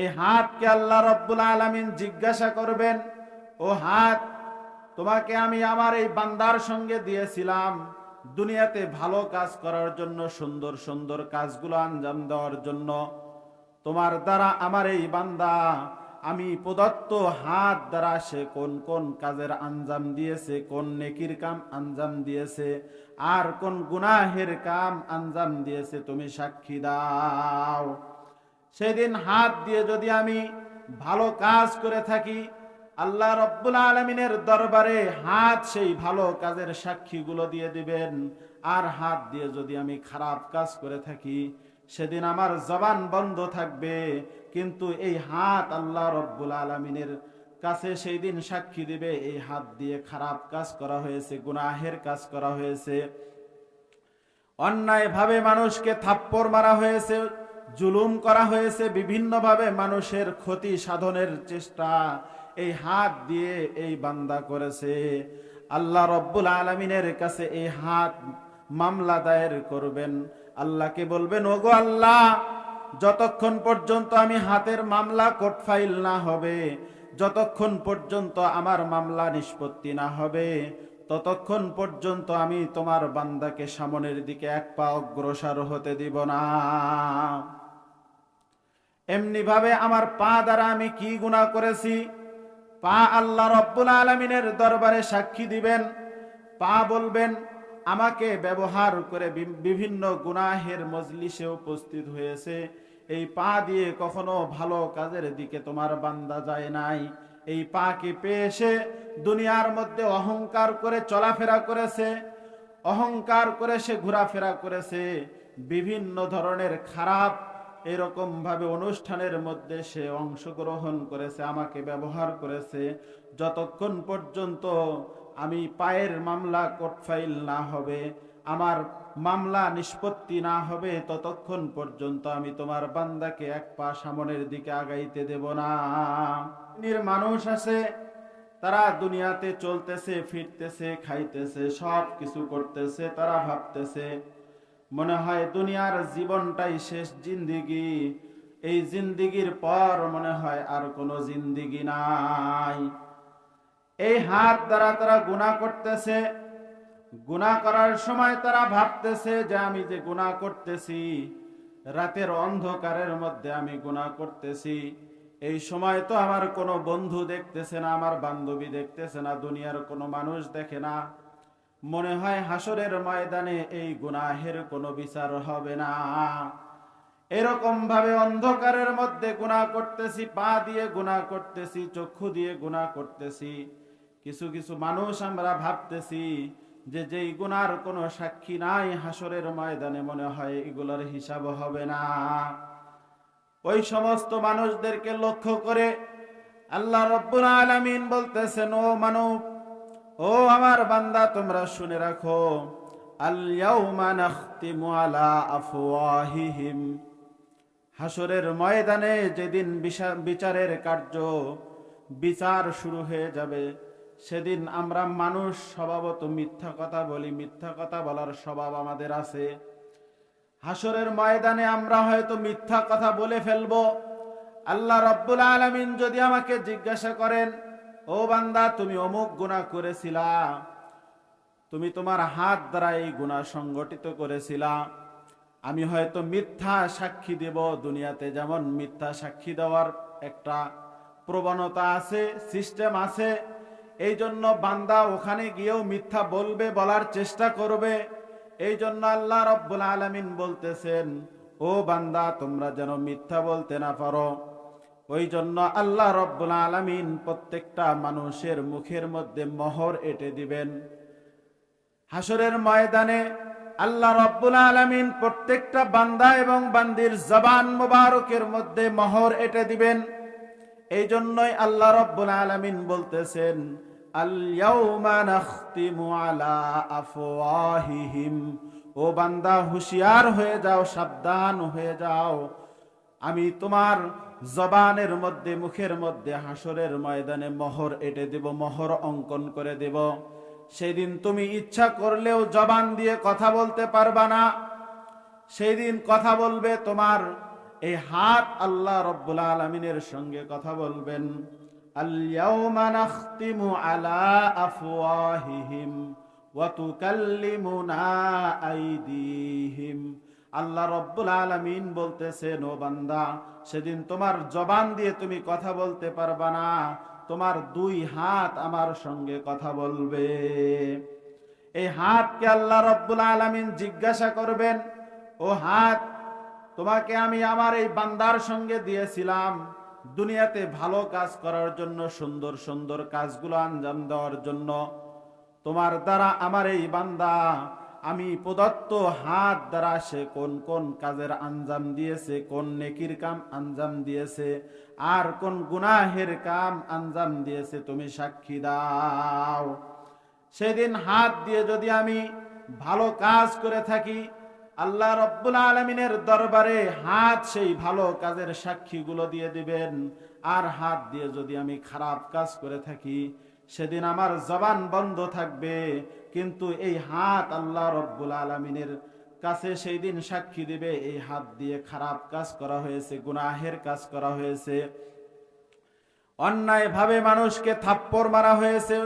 এই হাতকে আল্লাহ রব্বুল আলমিন জিজ্ঞাসা করবেন, ও হাত, তোমাকে আমি আমার এই বান্দার সঙ্গে দিয়েছিলাম। দুনিয়াতে ভালো কাজ করার জন্য, সুন্দর সুন্দর কাজগুলো আঞ্জাম দেওয়ার জন্য। তোমার দ্বারা আমার এই বান্দা, আমি প্রদত্ত হাত দ্বারা সে কোন কোন কাজের আঞ্জাম দিয়েছে, কোন নেকির কাম আঞ্জাম দিয়েছে, আর কোন গুনাহের কাম আঞ্জাম দিয়েছে, তুমি সাক্ষী দাও। সেদিন হাত দিয়ে যদি আমি ভালো কাজ করে থাকি, আল্লাহ রব্বুল আলমিনের দরবারে হাত সেই ভালো কাজের সাক্ষীগুলো দিয়ে দিবেন। আর হাত দিয়ে যদি আমি খারাপ কাজ করে থাকি, সেদিন আমার জবান বন্ধ থাকবে। কিন্তু এই হাত আল্লাহ রব্বুল আলমিনের কাছে সেই দিন সাক্ষী দিবে, এই হাত দিয়ে খারাপ কাজ করা হয়েছে, গুনাহের কাজ করা হয়েছে। অন্যায়ভাবে মানুষকে থাপ্পড় মারা হয়েছে জুলুম করা হয়েছে বিভিন্নভাবে মানুষের ক্ষতি সাধনের চেষ্টা। এই হাত দিয়ে এই বান্দা করেছে। আল্লাহ রব্বুল আলমিনের কাছে এই হাত মামলা দায়ের করবেন। আল্লাহকে বলবেন, ওগো আল্লাহ, যতক্ষণ পর্যন্ত আমি হাতের মামলা কোর্ট ফাইল না হবে, যতক্ষণ পর্যন্ত আমার মামলা নিষ্পত্তি না হবে, ততক্ষণ পর্যন্ত আমি তোমার বান্দাকে সামনের দিকে এক পা অগ্রসর হতে দিব না। এমনি ভাবে আমার পা দ্বারা আমি কি গুণা করেছি? পা আল্লাহ রব্বুল আলমিনের দরবারে সাক্ষী দিবেন, পা বলবেন, আমাকে ব্যবহার করে বিভিন্ন গুনাহের মজলিসে উপস্থিত হয়েছে। এই পা দিয়ে কখনো ভালো কাজের দিকে তোমার বান্দা যায় নাই। এই পাকে পেয়ে এসে দুনিয়ার মধ্যে অহংকার করে চলাফেরা করেছে, অহংকার করে সে ঘোরাফেরা করেছে, বিভিন্ন ধরনের খারাপ এরকম ভাবে অনুষ্ঠানের মধ্যে সে অংশগ্রহণ করেছে, আমাকে ব্যবহার করেছে। যতক্ষণ পর্যন্ত আমি পায়ের মামলা কোর্ট ফাইল না হবে, আমার মামলা নিষ্পত্তি না হবে, ততক্ষণ পর্যন্ত আমি তোমার বান্দাকে এক পা সামনের দিকে আগাইতে দেব না। মানুষ আছে, তারা দুনিয়াতে চলতেছে, ফিরতেছে, খাইতেছে সব কিছু করতেছে, তারা ভাবতেছে মনে হয় দুনিয়ার জীবনটাই শেষ জিন্দিগি। এই জিন্দিগির পর মনে হয় আর কোনো জিন্দিগি নাই। এই হাত দ্বারা তারা গুণা করতেছে। গুণা করার সময় তারা ভাবতেছে যে আমি যে গুণা করতেছি, রাতের অন্ধকারের মধ্যে আমি গুণা করতেছি। এই সময় তো আমার কোনো বন্ধু দেখতেছে না, আমার বান্ধবী দেখতেছে না, দুনিয়ার কোনো মানুষ দেখে না। মনে হয় হাসরের ময়দানে এই গুনাহের কোনো বিচার হবে না। এরকম ভাবে অন্ধকারের মধ্যে গুণা করতেছি, পা দিয়ে গুণা করতেছি, চক্ষু দিয়ে গুণা করতেছি। কিছু কিছু মানুষ আমরা ভাবতেছি যে যেই গুনার কোনো সাক্ষী নাই, হাসরের ময়দানে মনে হয় এগুলোর হিসাব হবে না। ওই সমস্ত মানুষদেরকে লক্ষ্য করে আল্লাহ রব্বুল আলামিন বলতেছেন, ও মানব ও আমার বান্দা, তোমরা শুনে রাখো হাসরের ময়দানে যেদিন বিচারের কার্য, বিচার শুরু হয়ে যাবে, সেদিন আমরা মানুষ স্বভাবত মিথ্যা কথা বলি, মিথ্যা কথা বলার স্বভাব আমাদের আছে। হাসরের ময়দানে আমরা হয়তো মিথ্যা কথা বলে ফেলব। আল্লাহ রব্বুল আলমিন যদি আমাকে জিজ্ঞাসা করেন ও বান্দা, তুমি অমুক গুণা করেছিলা। তুমি তোমার হাত দ্বারা এই গুণা সংগঠিত করেছিলা। আমি হয়তো মিথ্যা সাক্ষী দেব দুনিয়াতে, যেমন মিথ্যা সাক্ষী দেওয়ার একটা প্রবণতা আছে সিস্টেম আছে। এই জন্য বান্দা ওখানে গিয়েও মিথ্যা বলবে, বলার চেষ্টা করবে। এই জন্য আল্লাহ রব্বুল আলমিন বলতেছেন, ও বান্দা, তোমরা যেন মিথ্যা বলতে না পারো। ওই জন্য আল্লাহ রব্বুল আলমিন প্রত্যেকটা মানুষের মুখের মধ্যে মোহর এঁটে দিবেন। হাসরের ময়দানে আল্লাহ রব্বুল আলমিন প্রত্যেকটা বান্দা এবং বান্দির জবান মোবারকের মধ্যে মোহর এঁটে দিবেন। এই জন্যই আল্লাহ রব্বুল আলমিন বলতেছেন ও বান্দা, হুঁশিয়ার হয়ে যাও, সাবধান হয়ে যাও। আমি তোমার জবানের মধ্যে, মুখের মধ্যে, হাসরের ময়দানে মোহর এটে দেব, মোহর অঙ্কন করে দেব। সেদিন তুমি ইচ্ছা করলেও জবান দিয়ে কথা বলতে পারবা না। সেই দিন কথা বলবে তোমার এই হাত আল্লাহ রব্বুল আলমিনের সঙ্গে কথা বলবেন। আল্লাউমা আল্লাহ রব্বুল আলামিন বলতেছেন ও বান্দা, সেদিন তোমার জবান দিয়ে তুমি কথা বলতে পারবা না। তোমার দুই হাত আমার সঙ্গে কথা বলবে। এই হাতকে আল্লাহ রব্বুল আলামিন জিজ্ঞাসা করবেন, ও হাত, তোমাকে আমি আমার এই বান্দার সঙ্গে দিয়েছিলাম। দুনিয়াতে ভালো কাজ করার জন্য, সুন্দর সুন্দর কাজগুলো আঞ্জাম দেওয়ার জন্য। তোমার দ্বারা আমার এই বান্দা আমি প্রদত্ত হাত দ্বারা সে কোন কোন কাজের আঞ্জাম দিয়েছে, কোন নেকির কাম আঞ্জাম দিয়েছে, আর কোন গুনাহের কাম আঞ্জাম দিয়েছে তুমি সাক্ষী দাও। সেদিন হাত দিয়ে যদি আমি ভালো কাজ করে থাকি, আল্লাহ রব্বুল আলমিনের দরবারে হাত সেই ভালো কাজের সাক্ষীগুলো দিয়ে দিবেন। আর হাত দিয়ে যদি আমি খারাপ কাজ করে থাকি সেদিন আমার জবান বন্ধ থাকবে, কিন্তু এই হাত আল্লাহ রব্বুল আলমিনের কাছে সেই দিন সাক্ষী দিবে, এই হাত দিয়ে খারাপ কাজ করা হয়েছে, গুনাহের কাজ করা হয়েছে। অন্যায়ভাবে মানুষকে থাপ্পড় মারা হয়েছে,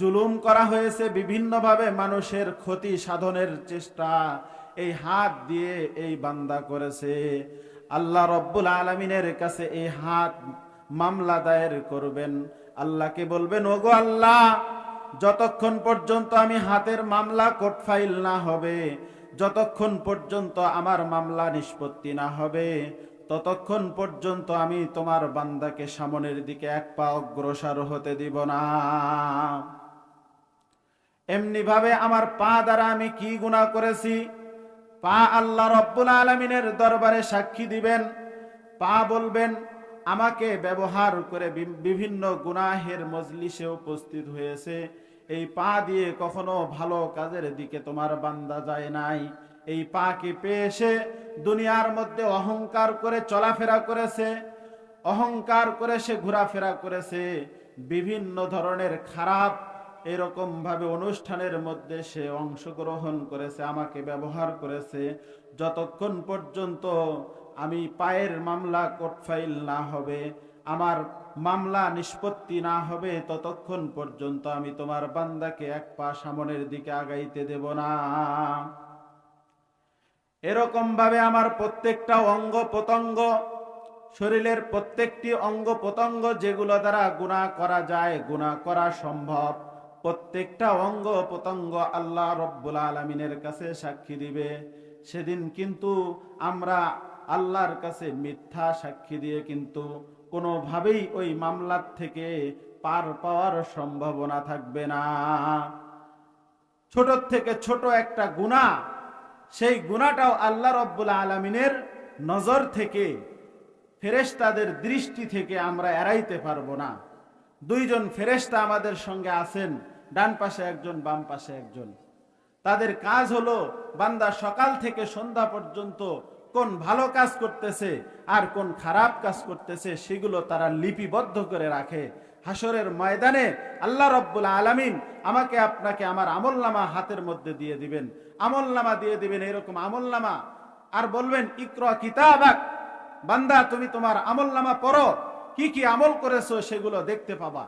জুলুম করা হয়েছে, বিভিন্নভাবে মানুষের ক্ষতি সাধনের চেষ্টা এই হাত দিয়ে এই বান্দা করেছে। আল্লাহ রব্বুল আলমিনের কাছে এই হাত মামলা দায়ের করবেন। আল্লাহকে বলবেন, ওগো আল্লাহ, যতক্ষণ পর্যন্ত আমি হাতের মামলা কোর্ট ফাইল না হবে, যতক্ষণ পর্যন্ত আমার মামলা নিষ্পত্তি না হবে, ততক্ষণ পর্যন্ত আমি তোমার বান্দাকে সামনের দিকে এক পা অগ্রসর হতে দিব না। এমনি ভাবে আমার পা দ্বারা আমি কি গুণা করেছি? পা আল্লাহ রব্বুল আলমিনের দরবারে সাক্ষী দিবেন, পা বলবেন আমাকে ব্যবহার করে বিভিন্ন গুনাহের মজলিসে উপস্থিত হয়েছে। এই পা দিয়ে কখনো ভালো কাজের দিকে তোমার বান্দা যায় নাই। এই পাকে পেয়ে এসে দুনিয়ার মধ্যে অহংকার করে চলাফেরা করেছে, অহংকার করে সে ঘোরাফেরা করেছে। বিভিন্ন ধরনের খারাপ, এরকম ভাবে অনুষ্ঠানের মধ্যে সে অংশগ্রহণ করেছে, আমাকে ব্যবহার করেছে। যতক্ষণ পর্যন্ত আমি পায়ের মামলা কোর্ট ফাইল না হবে, আমার মামলা নিষ্পত্তি না হবে, ততক্ষণ পর্যন্ত আমি তোমার বান্দাকে এক পা সামনের দিকে আগাইতে দেব না। এরকম ভাবে আমার প্রত্যেকটা অঙ্গ প্রত্যঙ্গ, শরীরের প্রত্যেকটি অঙ্গ প্রত্যঙ্গ যেগুলো দ্বারা গুণা করা যায় গুণা করা সম্ভব। প্রত্যেকটা অঙ্গ প্রত্যঙ্গ আল্লাহ রব্বুল আলমিনের কাছে সাক্ষী দিবে। সেদিন কিন্তু আমরা আল্লাহর কাছে মিথ্যা সাক্ষী দিয়ে কিন্তু কোনোভাবেই ওই মামলার থেকে পার পাওয়ার সম্ভাবনা থাকবে না। ছোট থেকে ছোট একটা গুণা, সেই গুণাটাও আল্লাহ রব্বুল আলমিনের নজর থেকে, ফেরেশতাদের দৃষ্টি থেকে আমরা এড়াইতে পারব না। দুইজন ফেরেশতা আমাদের সঙ্গে আছেন, ডান পাশে একজন, বাম পাশে একজন। তাদের কাজ হলো, বান্দা সকাল থেকে সন্ধ্যা পর্যন্ত কোন ভালো কাজ করতেছে আর কোন খারাপ কাজ করতেছে সেগুলো তারা লিপিবদ্ধ করে রাখে। হাসরের ময়দানে আল্লাহ রব্বুল আলামিন আমাকে আপনাকে আমার আমলনামা হাতের মধ্যে দিয়ে দিবেন। আমলনামা দিয়ে দিবেন এরকম আমলনামা। আর বলবেন, ইক্র কিতাবাক, বান্দা তুমি তোমার আমলনামা পড়ো, কি কি আমল করেছ সেগুলো দেখতে পাবা।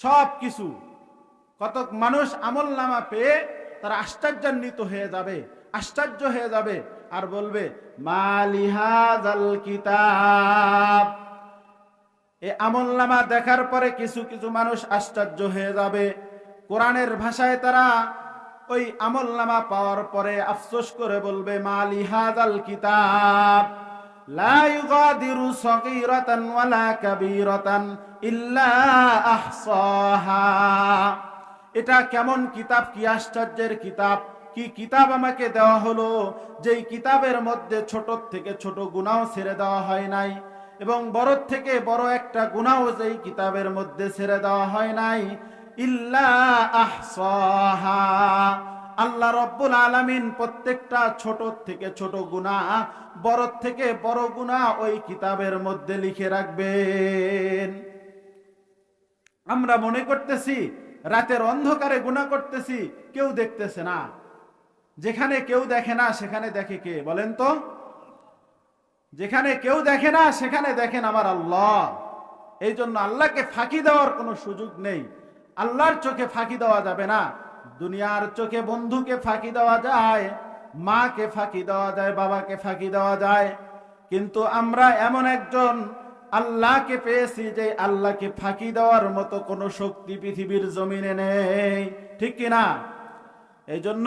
সব কিছু। কত মানুষ আমল নামা পেয়ে তারা আশ্চর্যান্বিত হয়ে যাবে, আশ্চর্য হয়ে যাবে। আর বলবে মালিহাজাল কিতাব। এ আমল নামা দেখার পরে কিছু কিছু মানুষ আশ্চর্য হয়ে যাবে। কোরআনের ভাষায় তারা ওই আমল নামা পাওয়ার পরে আফসোস করে বলবে মালিহাজাল কিতাব। লা ইল্লা এটা কেমন কিতাব, কি আশ্চর্যের কিতাব? কি কিতাব আমাকে দেওয়া হলো? যেই কিতাবের মধ্যে ছোট থেকে ছোট গুনাও ছেড়ে দেওয়া হয় নাই এবং বড় থেকে বড় একটা গুনাও যেই কিতাবের মধ্যে ছেড়ে দেওয়া হয় নাই। ইল্লা আহসাহা। আল্লাহ রব্বুল আলামিন প্রত্যেকটা ছোট থেকে ছোট গুণা বড় থেকে বড় গুণা ওই কিতাবের মধ্যে লিখে রাখবেন। আমরা মনে করতেছি, রাতের অন্ধকারে গুণা করতেছি, কেউ দেখতেছে না। যেখানে কেউ দেখে না, সেখানে দেখে কে? বলেন তো। যেখানে কেউ দেখে না, সেখানে দেখেন আমার আল্লাহ। এই জন্য আল্লাহকে ফাঁকি দেওয়ার কোনো সুযোগ নেই। আল্লাহর চোখে ফাঁকি দেওয়া যাবে না। দুনিয়ার চোখে বন্ধুকে ফাঁকি দেওয়া যায়, মাকে ফাঁকি দেওয়া যায়, বাবাকে ফাঁকি দেওয়া যায়। কিন্তু আমরা এমন একজন আল্লাহকে পেয়েছি যে আল্লাহকে ফাঁকি দেওয়ার মতো কোনো শক্তি পৃথিবীর জমিনে নেই। ঠিক কিনা? এই জন্য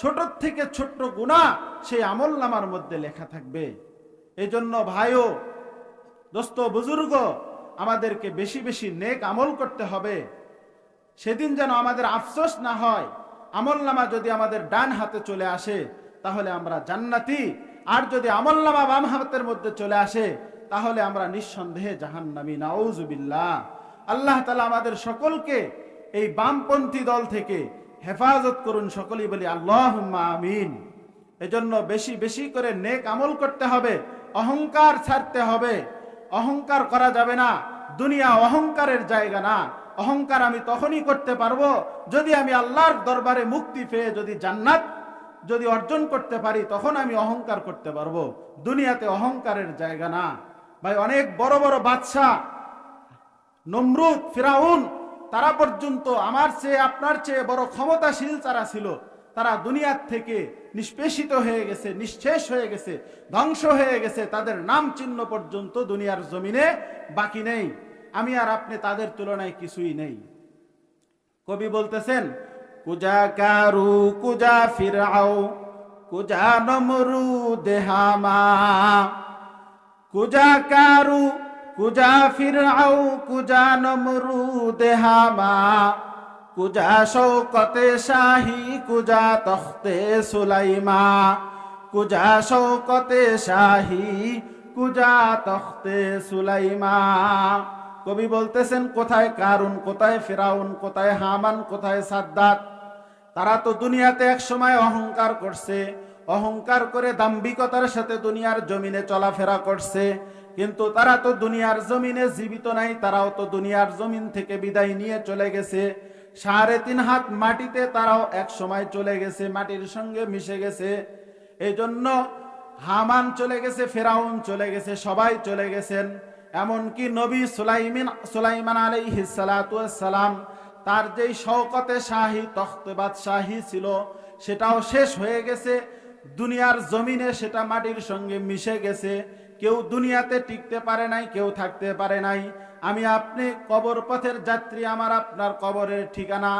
ছোট থেকে ছোট্ট গুণা সেই আমল নামার মধ্যে লেখা থাকবে। এই জন্য ভাইও, দোস্ত, বুজুর্গ, আমাদেরকে বেশি বেশি নেক আমল করতে হবে। সেদিন যেন আমাদের আফসোস না হয়, আমল নামা যদি আমাদের ডান হাতে চলে আসে, তাহলে আমরা জান্নাতি। আর যদি আমল নামা বাম হাতের মধ্যে চলে আসে, তাহলে আমরা নিঃসন্দেহে জাহান্নামী। নাউজুবিল্লাহ। আল্লাহ তালা আমাদের সকলকে এই বামপন্থী দল থেকে হেফাজত করুন সকলেই বলি আল্লাহ আমিন। এজন্য বেশি বেশি করে নেক আমল করতে হবে, অহংকার ছাড়তে হবে। অহংকার করা যাবে না, দুনিয়া অহংকারের জায়গা না। অহংকার আমি তখনই করতে পারব যদি আমি আল্লাহর দরবারে মুক্তি পেয়ে যদি জান্নাত যদি অর্জন করতে পারি, তখন আমি অহংকার করতে পারব। দুনিয়াতে অহংকারের জায়গা না। ভাই, অনেক বড় বড় বাদশাহ, নমরুদ, ফিরাউন তারা পর্যন্ত আমার চেয়ে, আপনার চেয়ে বড় ক্ষমতাশীল তারা ছিল, তারা দুনিয়ার থেকে নিষ্পেষিত হয়ে গেছে, নিঃশেষ হয়ে গেছে, ধ্বংস হয়ে গেছে। তাদের নাম চিহ্ন পর্যন্ত দুনিয়ার জমিনে বাকি নেই। আমি আর আপনি তাদের তুলনায় কিছুই নেই। কবি বলতেছেন, কুজা কারু, কুজা ফিরাও কুজা নমরু দেহামা, কুজা কারু কুজা ফিরাও কুজা নমরু দেহামা কুজা শৌকতে শাহী, কুজা তখতে সুলাইমা, কুজা শৌকতে শাহী, কুজা তখতে সুলাইমা। কবি বলতেছেন, কোথায় কারুন, কোথায় ফেরাউন, কোথায় হামান, কোথায় সাদ্দাত? তারা তো দুনিয়াতে এক সময় অহংকার করছে, অহংকার করে দাম্ভিকতার সাথে দুনিয়ার জমিনে চলাফেরা করছে কিন্তু তারা তো দুনিয়ার জমিনে জীবিত নাই, তারাও তো দুনিয়ার জমিন থেকে বিদায় নিয়ে চলে গেছে। সাড়ে তিন হাত মাটিতে তারাও এক সময় চলে গেছে, মাটির সঙ্গে মিশে গেছে। এই জন্য হামান চলে গেছে, ফেরাউন চলে গেছে, সবাই চলে গেছেন। এমনকি নবী সুলাইমিন, সুলাইমান আলাইহিসালাম তার যেই শওকতে শাহী তখতবাদ শাহী ছিল, সেটাও শেষ হয়ে গেছে। দুনিয়ার জমিনে সেটা মাটির সঙ্গে মিশে গেছে। কেউ দুনিয়াতে টিকতে পারে নাই, কেউ থাকতে পারে নাই। আমি আপনি কবর পথের যাত্রী, আমার আপনার কবরের ঠিকানা।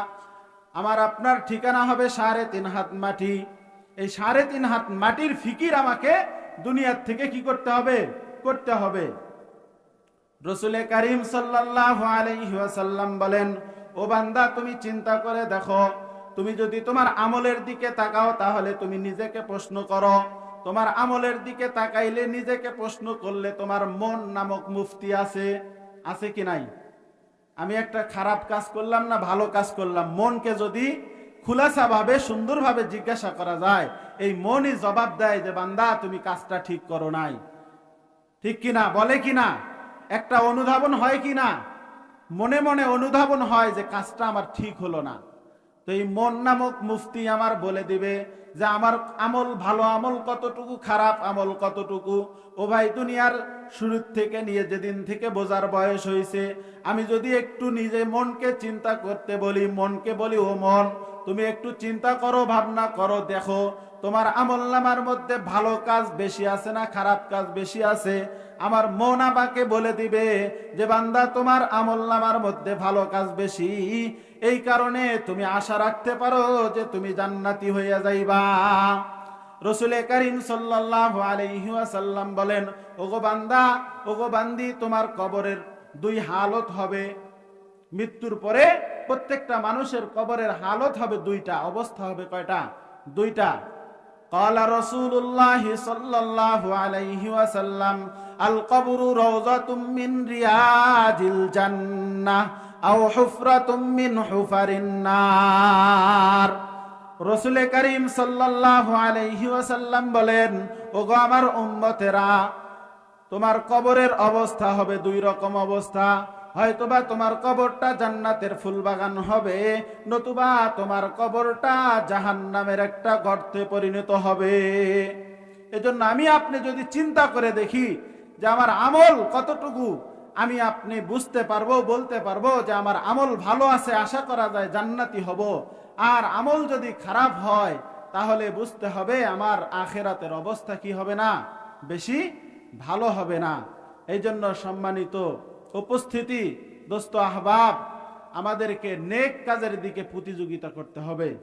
আমার আপনার ঠিকানা হবে সাড়ে তিন হাত মাটি। এই সাড়ে তিন হাত মাটির ফিকির আমাকে দুনিয়ার থেকে কি করতে হবে? করতে হবে। রসুলে করিম সাল্লাহ আলাইসাল্লাম বলেন, ও বান্দা, তুমি চিন্তা করে দেখো। তুমি যদি তোমার আমলের দিকে তাকাও, তাহলে তুমি নিজেকে প্রশ্ন করো। তোমার আমলের দিকে তাকাইলে নিজেকে প্রশ্ন করলে তোমার মন নামক মুফতি আছে আছে কি নাই? আমি একটা খারাপ কাজ করলাম না ভালো কাজ করলাম? মনকে যদি খুলাসাভাবে, সুন্দরভাবে জিজ্ঞাসা করা যায়, এই মনই জবাব দেয় যে, বান্দা, তুমি কাজটা ঠিক করো নাই। ঠিক কিনা বলে কিনা একটা অনুধাবন হয় কি না? মনে মনে অনুধাবন হয় যে, কাজটা আমার ঠিক হলো না। তো এই মন নামক মুফতি আমার বলে দিবে যে আমার আমল ভালো আমল কতটুকু, খারাপ আমল কতটুকু? ও ভাই, দুনিয়ার শুরুর থেকে নিয়ে যেদিন থেকে বোঝার বয়স হয়েছে আমি যদি একটু নিজে মনকে চিন্তা করতে বলি, মনকে বলি, ও মন, তুমি একটু চিন্তা করো, ভাবনা করো, দেখো তোমার আমল নামার মধ্যে ভালো কাজ বেশি আছে না খারাপ কাজ বেশি আছে? আমার মন আমাকে বলে দিবে যে, বান্দা, তোমার আমল নামার মধ্যে ভালো কাজ বেশি। এই কারণে তুমি আশা রাখতে পারো যে, তুমি জান্নাতি হইয়া যাইবা। রসুল করিম সাল্লাহ আলহিহাসাল্লাম বলেন, ওগো বান্দা, ওগো বান্দি, তোমার কবরের দুই হালত হবে। মৃত্যুর পরে প্রত্যেকটা মানুষের কবরের হালত হবে দুইটা, অবস্থা হবে কয়টা? দুইটা। قال رسول الله صلى الله عليه وسلم القبر روضة من رياض الجنة أو حفرة من حفر النار রসুল করিম সাল্লাহ আলাইহি ওয়াসাল্লাম বলেন ওগো আমার উম্মতেরা তোমার কবরের অবস্থা হবে দুই রকম অবস্থা হয়তোবা তোমার কবরটা জান্নাতের ফুলবাগান হবে, নতুবা তোমার কবরটা জাহান্নামের একটা গর্তে পরিণত হবে। এজন্য আমি আপনি যদি চিন্তা করে দেখি যে আমার আমল কতটুকু, আমি আপনি বুঝতে পারব, বলতে পারব যে আমার আমল ভালো আছে, আশা করা যায় জান্নাতি হব। আর আমল যদি খারাপ হয়, তাহলে বুঝতে হবে আমার আখেরাতের অবস্থা কি হবে না, বেশি ভালো হবে না। এই জন্য সম্মানিত উপস্থিতি, দোস্ত আহবাব, আমাদেরকে নেক কাজের দিকে প্রতিযোগিতা করতে হবে।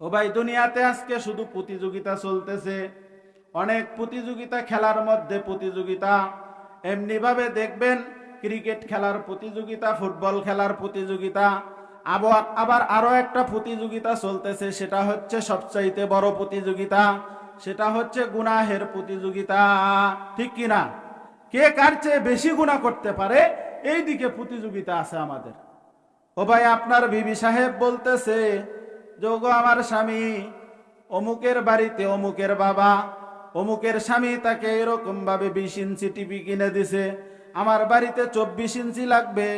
ও ভাই, দুনিয়াতে আজকে শুধু প্রতিযোগিতা চলতেছে। অনেক প্রতিযোগিতা খেলার মধ্যে প্রতিযোগিতা। এমনি ভাবে দেখবেন, ক্রিকেট খেলার প্রতিযোগিতা, ফুটবল খেলার প্রতিযোগিতা। আবার আবার আরও একটা প্রতিযোগিতা চলতেছে, সেটা হচ্ছে সবচাইতে বড় প্রতিযোগিতা। সেটা হচ্ছে গুনাহের প্রতিযোগিতা। ঠিক কিনা? কে কার চেয়ে বেশি গুণা করতে পারে এই দিকে প্রতিযোগিতা আছে আমাদের। ও ভাই, আপনার বিবি সাহেব বলতেছে যোগ আমার স্বামী, অমুকের বাড়িতে অমুকের বাবা, অমুকের স্বামী তাকে এরকম ভাবে বিশ ইঞ্চি টিভি কিনে দিছে। আমার বাড়িতে চব্বিশ ইঞ্চি লাগবে,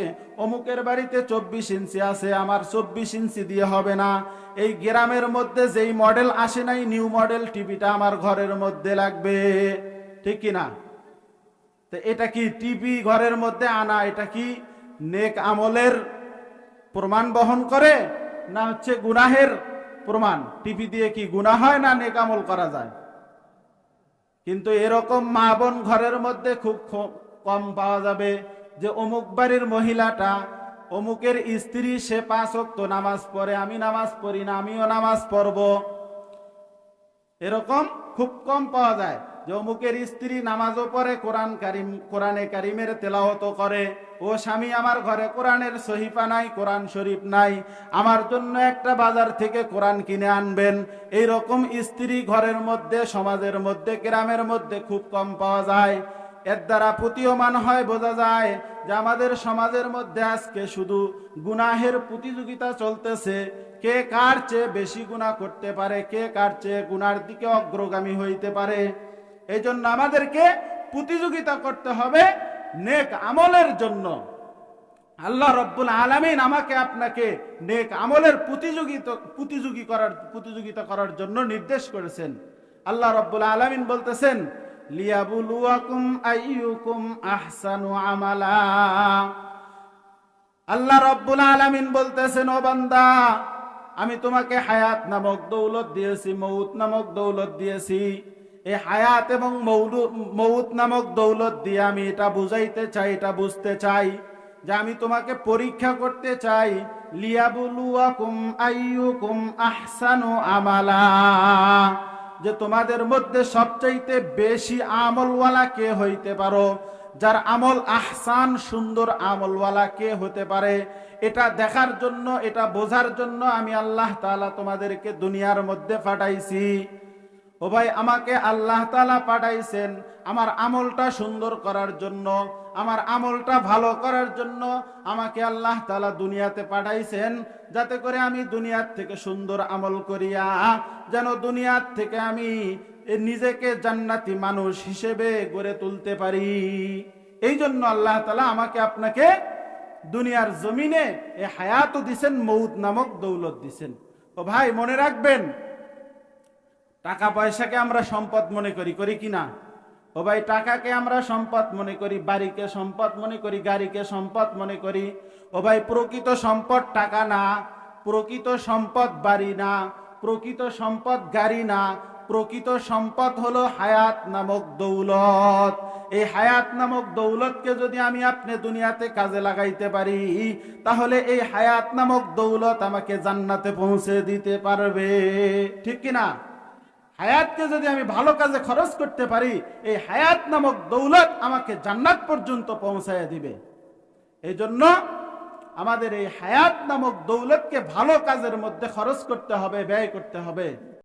অমুকের বাড়িতে চব্বিশ ইঞ্চি আছে, আমার চব্বিশ ইঞ্চি দিয়ে হবে না। এই গ্রামের মধ্যে যেই মডেল আসে নাই, নিউ মডেল টিভিটা আমার ঘরের মধ্যে লাগবে। ঠিক কিনা তো এটা কি টিভি ঘরের মধ্যে আনা? এটা কি নেক আমলের প্রমাণ বহন করে না হচ্ছে গুনাহের প্রমাণ? টিভি দিয়ে কি গুনাহ হয় না নেক আমল করা যায়? কিন্তু এরকম মা বোন ঘরের মধ্যে খুব কম পাওয়া যাবে যে অমুক বাড়ির মহিলাটা, অমুকের স্ত্রী, সে পাঁচ ওয়াক্ত নামাজ পড়ে, আমি নামাজ পড়ি না, আমিও নামাজ পড়ব। এরকম খুব কম পাওয়া যায়। যে অমুকের স্ত্রী নামাজও পড়ে, কোরআন কারিম, কোরআনে কারিমের তেলাহত করে। ও স্বামী আমার ঘরে কোরআনের সহিফা নাই, কোরআন শরীফ নাই। আমার জন্য একটা বাজার থেকে কোরআন কিনে আনবেন। এই রকম স্ত্রী ঘরের মধ্যে, সমাজের মধ্যে, গ্রামের মধ্যে খুব কম পাওয়া যায়। এর দ্বারা প্রতীয়মান হয়, বোঝা যায় যে আমাদের সমাজের মধ্যে আজকে শুধু গুনাহের প্রতিযোগিতা চলতেছে। কে কার চেয়ে বেশি গুনাহ করতে পারে, কে কার চেয়ে গুনার দিকে অগ্রগামী হইতে পারে? এই জন্য আমাদেরকে প্রতিযোগিতা করতে হবে নেক আমলের জন্য। আল্লাহ রব্বুল আলামিন আমাকে আপনাকে নেক আমলের প্রতিযোগিতা, প্রতিযোগী করার, প্রতিযোগিতা করার জন্য নির্দেশ করেছেন। আল্লাহ রব্বুল আলামিন বলতেছেন আমালা। আল্লাহ রব্বুল আলামিন বলতেছেন, ও বান্দা, আমি তোমাকে হায়াত নামক দৌলত দিয়েছি মৌত নামক দৌলত দিয়েছি। এই হায়াত এবং মৌত নামক দৌলত দিয়ে আমি এটা বুঝাইতে চাই, এটা বুঝতে চাই যে আমি তোমাকে পরীক্ষা করতে চাই। লিয়াবুলুয়াকুম আইয়ুকুম আহসানু আমালা। যে তোমাদের মধ্যে সবচাইতে বেশি আমলওয়ালা কে হইতে পারো? যার আমল আহসান, সুন্দর আমলওয়ালা কে হতে পারে? এটা দেখার জন্য, এটা বোঝার জন্য আমি আল্লাহ তাআলা তোমাদেরকে দুনিয়ার মধ্যে পাঠাইছি। ও ভাই, আমাকে আল্লাহ তালা পাঠাইছেন আমার আমলটা সুন্দর করার জন্য, আমার আমলটা ভালো করার জন্য আমাকে আল্লাহ তালা দুনিয়াতে পাঠাইছেন যাতে করে আমি দুনিয়ার থেকে সুন্দর আমল করিয়া যেন দুনিয়ার থেকে আমি নিজেকে জান্নাতি মানুষ হিসেবে গড়ে তুলতে পারি। এই জন্য আল্লাহ তালা আমাকে আপনাকে দুনিয়ার জমিনে এ হায়াত দিছেন মৌদ নামক দৌলত দিছেন। ও ভাই, মনে রাখবেন টাকা পয়সাকে আমরা সম্পদ মনে করি করি কি না? ও ভাই, টাকাকে আমরা সম্পদ মনে করি, বাড়িকে সম্পদ মনে করি, গাড়িকে সম্পদ মনে করি। ও ভাই, প্রকৃত সম্পদ টাকা না, প্রকৃত সম্পদ বাড়ি না, প্রকৃত সম্পদ গাড়ি না, প্রকৃত সম্পদ হলো হায়াত নামক দৌলত। এই হায়াত নামক দৌলতকে যদি আমি আপনি দুনিয়াতে কাজে লাগাইতে পারি, তাহলে এই হায়াত নামক দৌলত আমাকে জান্নাতে পৌঁছে দিতে পারবে। ঠিক কি না? হায়াতকে যদি আমি ভালো কাজে খরচ করতে পারি, এই হায়াত নামক দৌলত আমাকে জান্নাত পর্যন্ত পৌঁছায় দিবে। এই জন্য আমাদের এই হায়াত নামক দৌলতকে ভালো কাজের মধ্যে খরচ করতে হবে, ব্যয় করতে হবে।